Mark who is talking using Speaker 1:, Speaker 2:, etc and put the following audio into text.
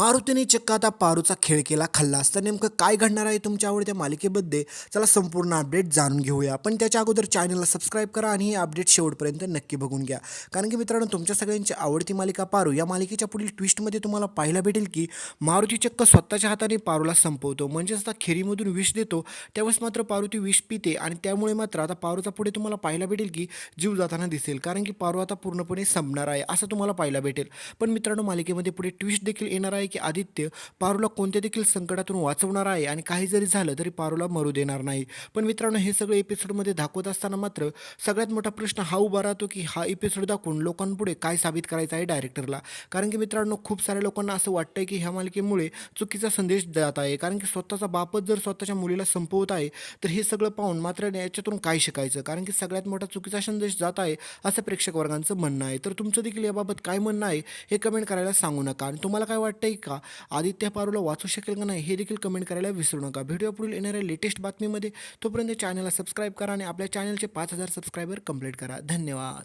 Speaker 1: मारुतीने चक्क आता पारूचा खेळ केला खल्लास तर नेमकं काय घडणार आहे तुमच्या आवडत्या मालिकेमध्ये चला संपूर्ण अपडेट जाणून घेऊया. पण त्याच्या अगोदर चॅनलला सबस्क्राईब करा आणि ही अपडेट शेवटपर्यंत नक्की बघून घ्या. कारण की मित्रांनो तुमच्या सगळ्यांची आवडती मालिका पारू या मालिकेच्या पुढील ट्विस्टमध्ये तुम्हाला पाहायला भेटेल की मारुती चक्क स्वतःच्या हाताने पारूला संपवतो. म्हणजेच आता खेरीमधून विष देतो. त्यावेळेस मात्र पारू ती विष पिते आणि त्यामुळे मात्र आता पारूचा पुढे तुम्हाला पाहायला भेटेल की जीव जाताना दिसेल. कारण की पारू आता पूर्णपणे संपणार आहे असं तुम्हाला पाहायला भेटेल. पण मित्रांनो मालिकेमध्ये पुढे ट्विस्ट देखील येणार आहे की आदित्य पारूला कोणत्या देखील संकटातून वाचवणार आहे आणि काही जरी झालं तरी पारूला मरू देणार नाही. पण मित्रांनो हे सगळं एपिसोडमध्ये दाखवत असताना मात्र सगळ्यात मोठा प्रश्न हा उभा राहतो की हा एपिसोड दाखवून लोकांपुढे काय साबित करायचं आहे डायरेक्टरला कारण की मित्रांनो खूप साऱ्या लोकांना असं वाटतं की ह्या मालिकेमुळे चुकीचा संदेश जात आहे. कारण की स्वतःचा बापच जर स्वतःच्या मुलीला संपवत आहे तर हे सगळं पाहून मात्र याच्यातून काय शिकायचं? कारण की सगळ्यात मोठा चुकीचा संदेश जात आहे असं प्रेक्षक वर्गांचं म्हणणं आहे. तर तुमचं देखील याबाबत काय म्हणणं आहे हे कमेंट करायला सांगू नका. आणि तुम्हाला काय वाटतंय का? आदित्य पारूला वाचू शकेल का नाही हे देखील कमेंट करायला विसरू नका. व्हिडिओ पुढील येणाऱ्या लेटेस्ट बातमीमध्ये तोपर्यंत चॅनलला सबस्क्राईब करा आणि आपल्या चॅनलचे पाच हजार सबस्क्रायबर कंप्लीट करा. धन्यवाद.